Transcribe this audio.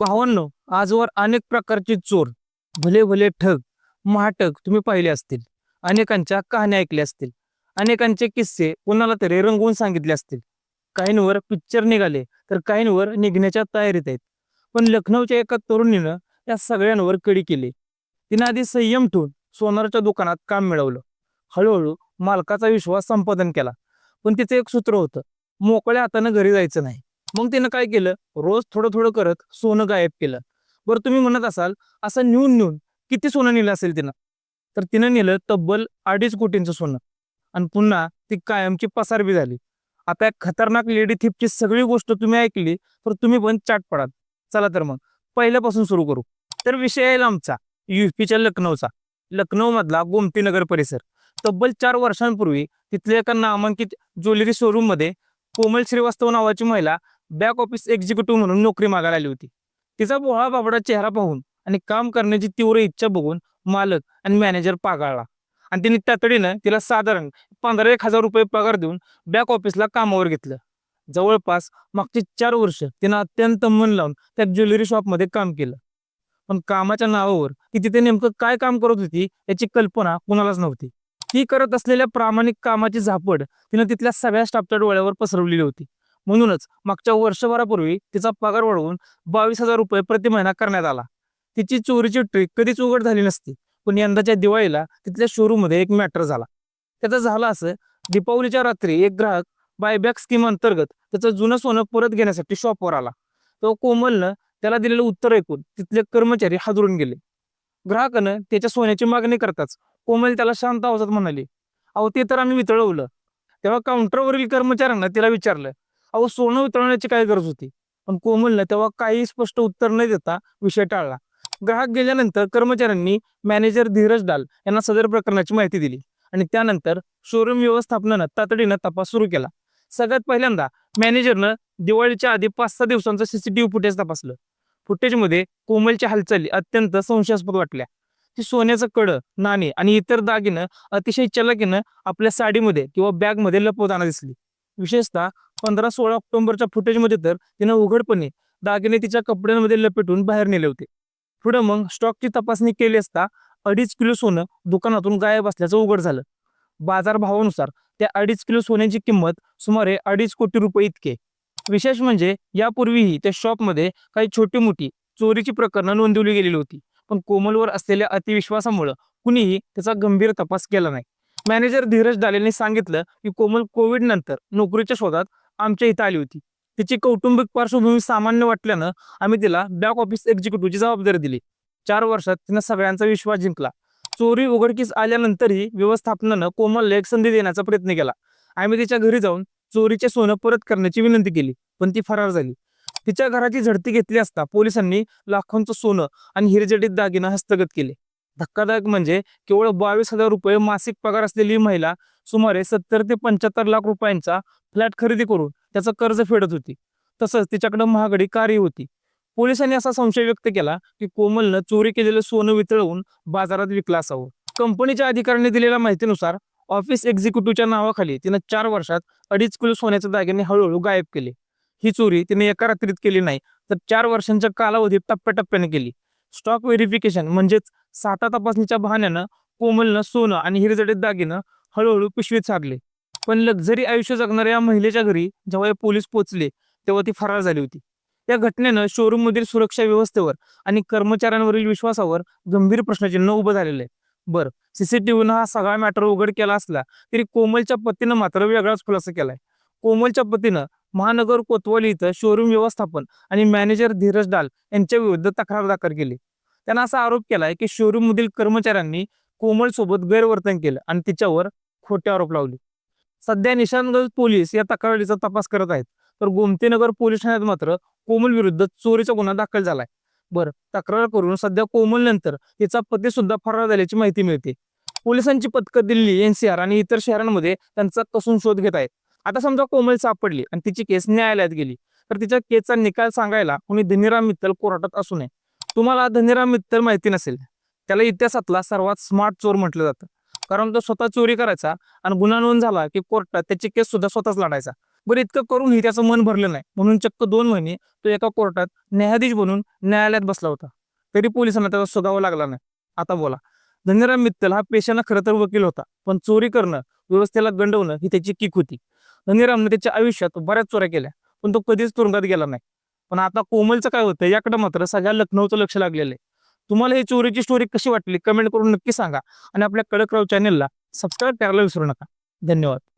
भावांनो आजवर अनेक प्रकारचे चोर भले भले ठग महाटग तुम्ही पाहिले असतील अनेकांच्या कहाण्या ऐकल्या असतील अनेकांचे किस्से कोणाला तरी रंगवून सांगितले असतील. काहींवर पिक्चर निघाले तर काहींवर निघण्याच्या तयारीत आहेत. पण लखनौच्या एका तरुणीनं या सगळ्यांवर कडी केली. तिने आधी संयम ठेवून सोनारच्या दुकानात काम मिळवलं. हळूहळू मालकाचा विश्वास संपादन केला. पण तिचं एक सूत्र होतं मोकळ्या हातानं घरी जायचं नाही. मग तिनं काय केलं? रोज थोडं थोडं करत सोनं गायब केलं. बरं तुम्ही म्हणत असाल असं नेऊन नेऊन किती सोनं नेलं असेल तिनं? तर तिनं नेलं तब्बल अडीच कोटींचं सोनं. आणि पुन्हा ती कायमची पसारबी झाली. आता या खतरनाक लेडी थिपची सगळी गोष्ट तुम्ही ऐकली तर तुम्ही पण चाट पडाल. चला तर मग पहिल्यापासून सुरू करू. तर विषय आहे आमचा युपीच्या लखनौचा. लखनौमधला गोमती नगर परिसर. तब्बल चार वर्षांपूर्वी तिथल्या एका नामांकित ज्वेलरी शोरूममध्ये कोमल श्रीवास्तव नावाची महिला बॅक ऑफिस एक्झिक्युटिव्ह म्हणून नोकरी मागायला आली होती. तिचा बोळा बाबडा चेहरा पाहून आणि काम करण्याची तीव्र इच्छा बघून मालक आणि मॅनेजर पागाळला. आणि तिने तातडीनं तिला साधारण पंधरा एक हजार रुपये पगार देऊन बॅक ऑफिसला कामावर घेतलं. जवळपास मागची चार वर्ष तिनं अत्यंत मन लावून त्या ज्वेलरी शॉपमध्ये काम केलं. पण कामाच्या नावावर ती तिथे नेमकं काय काम करत होती याची कल्पना कुणालाच नव्हती. ती करत असलेल्या प्रामाणिक कामाची झापड तिनं तिथल्या सगळ्या स्टाफच्या डोळ्यावर पसरवलेली होती. म्हणूनच मागच्या वर्षभरापूर्वी तिचा पगार वाढवून बावीस हजार रुपये प्रति महिना करण्यात आला. तिची चोरीची ट्रिक कधीच उघड झाली नसती पण यंदाच्या दिवाळीला तिथल्या शोरूममध्ये एक मॅटर झाला. त्याचं झालं असं दीपावलीच्या रात्री एक ग्राहक बायबॅक स्कीम अंतर्गत त्याचं जुनं सोनं परत घेण्यासाठी शॉपवर आला. तो कोमलनं त्याला दिलेलं उत्तर ऐकून तिथले कर्मचारी हादरून गेले. ग्राहकानं त्याच्या सोन्याची मागणी करताच कोमल त्याला शांत आवाजात म्हणाली अहो ते तर आम्ही वितळवलं. तेव्हा काउंटरवरील कर्मचाऱ्यांना तिला विचारलं अहो सोनं वितळवण्याची काय गरज होती? पण कोमलनं तेव्हा काही स्पष्ट उत्तर न देता विषय टाळला. ग्राहक गेल्यानंतर कर्मचाऱ्यांनी मॅनेजर धीरज डाल यांना सदर प्रकरणाची माहिती दिली आणि त्यानंतर शोरूम व्यवस्थापनानं तातडीनं तपास सुरू केला. सगळ्यात पहिल्यांदा मॅनेजरनं दिवाळीच्या आधी पाच सहा दिवसांचं सीसीटीव्ही फुटेज तपासलं. फुटेजमध्ये कोमलच्या हालचाली अत्यंत संशयास्पद वाटल्या. ती सोन्याचं कडं नाणे आणि इतर दागिनं अतिशय चलाकीनं आपल्या साडीमध्ये किंवा बॅगमध्ये लपवताना दिसली. विशेषतः पंधरा सोळा ऑक्टोबरच्या फुटेजमध्ये तर तिनं उघडपणे दागिने तिच्या कपड्यांमध्ये लपेटून बाहेर नेले होते. पुढे मग स्टॉकची तपासणी केली असता अडीच किलो सोनं दुकानातून गायब असल्याचं उघड झालं. बाजारभावानुसार त्या अडीच किलो सोन्याची किंमत सुमारे अडीच कोटी रुपये इतके. विशेष म्हणजे यापूर्वीही त्या शॉपमध्ये काही छोटी मोठी चोरीची प्रकरणं नोंदवली गेलेली होती. पण कोमलवर असलेल्या अतिविश्वासामुळं कुणीही त्याचा गंभीर तपास केला नाही. मॅनेजर धीरज डालेंनी सांगितलं की कोमल कोविड नंतर नोकरीच्या शोधात आमच्या इथं आली होती. तिची कौटुंबिक पार्श्वभूमी सामान्य वाटल्यानं आम्ही तिला बॅक ऑफिस एक्झिक्युटिव्हची जबाबदारी दिली. चार वर्षात तिनं सगळ्यांचा विश्वास जिंकला. चोरी उघडकीस आल्यानंतरही व्यवस्थापनानं कोमलला एक संधी देण्याचा प्रयत्न केला. आम्ही तिच्या घरी जाऊन चोरीचे सोनं परत करण्याची विनंती केली पण ती फरार झाली. तिच्या घराची झडती घेतली असता पोलिसांनी लाखोंचं सोनं आणि हिरजडीत दागिना हस्तगत केले. धक्कादायक म्हणजे केवळ बावीस हजार रुपये मासिक पगार असलेली महिला सुमारे सत्तर ते पंच्याहत्तर लाख रुपयांचा फ्लॅट खरेदी करून त्याचं कर्ज फेडत होती. तसंच तिच्याकडे महागडी कारही होती. पोलिसांनी असा संशय व्यक्त केला की कोमलनं चोरी केलेलं सोनं वितळवून बाजारात विकला असावं. कंपनीच्या अधिकाऱ्यांनी दिलेल्या माहितीनुसार ऑफिस एक्झिक्युटिव्हच्या नावाखाली तिनं चार वर्षात अडीच किलो सोन्याचे दागिने हळूहळू गायब केले. ही चोरी तिने एका रात्रीत केली नाही तर चार वर्षांच्या कालावधीत टप्प्याटप्प्याने केली. स्टॉक व्हेरिफिकेशन म्हणजेच साठा तपासणीच्या बहाण्यानं कोमलनं सोनं आणि हिरजडीत दागिनं हळूहळू पिशवीत सारले पण लक्झरी आयुष्य जगणाऱ्या या महिलेच्या घरी जेव्हा हे पोलीस पोचले तेव्हा ती फरार झाली होती. या घटनेनं शोरूम मधील सुरक्षा व्यवस्थेवर आणि कर्मचाऱ्यांवरील विश्वासावर गंभीर प्रश्नचिन्ह उभं झालेलं आहे. बरं सीसीटीव्हीनं हा सगळा मॅटर उघड केला असला तरी कोमलच्या पतीनं मात्र वेगळाच खुलासा केलाय. कोमलच्या पतीनं महानगर कोतवाली इथं शोरूम व्यवस्थापन आणि मॅनेजर धीरज डाल यांच्या विरुद्ध तक्रार दाखल केली. त्यांना असा आरोप केलाय की शोरूम मधील कर्मचाऱ्यांनी कोमल सोबत गैरवर्तन केलं आणि तिच्यावर खोटे आरोप लावले. सध्या निशानगंज पोलीस या तक्रारीचा तपास करत आहेत. तर गोमतीनगर पोलीस ठाण्यात मात्र कोमल विरुद्ध चोरीचा गुन्हा दाखल झालाय. बरं तक्रार करून सध्या कोमल नंतर तिचा पती सुद्धा फरार झाल्याची माहिती मिळते. पोलिसांची पथकं दिल्ली एनसीआर आणि इतर शहरांमध्ये त्यांचा कसून शोध घेत आहेत. आता समजा कोमल सापडली आणि तिची केस न्यायालयात गेली तर तिच्या केसचा निकाल सांगायला कोणी धनीराम मित्तल कोर्टात असू नये. तुम्हाला धनीराम मित्तल माहिती नसेल. त्याला इतिहासातला सर्वात स्मार्ट चोर म्हटलं जातं. कारण तो स्वतः चोरी करायचा आणि गुन्हा नोंद झाला की कोर्टात त्याची केस सुद्धा स्वतःच लढायचा. बरं इतकं करूनही त्याचं मन भरलं नाही. म्हणून चक्क दोन महिने तो एका कोर्टात न्यायाधीश बनून न्यायालयात बसला होता. तरी पोलिसांना त्याचा सुगावा लागला नाही. आता बोला. धनीराम मित्तल हा पेशानं खरं तर वकील होता पण चोरी करणं व्यवस्थेला गंडवणं ही त्याची किक होती. धनीरामने त्याच्या आयुष्यात बऱ्याच चोऱ्या केल्या पण तो कधीच तुरुंगात गेला नाही. पण आता कोमलचं काय होतं याकडे मात्र सगळ्या लखनौचं लक्ष लागलेलं आहे. तुम्हाला ही चोरीची स्टोरी कशी वाटली? कमेंट करून नक्की सांगा. आणि आपल्या कडकराव चॅनेलला सबस्क्राईब करायला विसरू नका. धन्यवाद.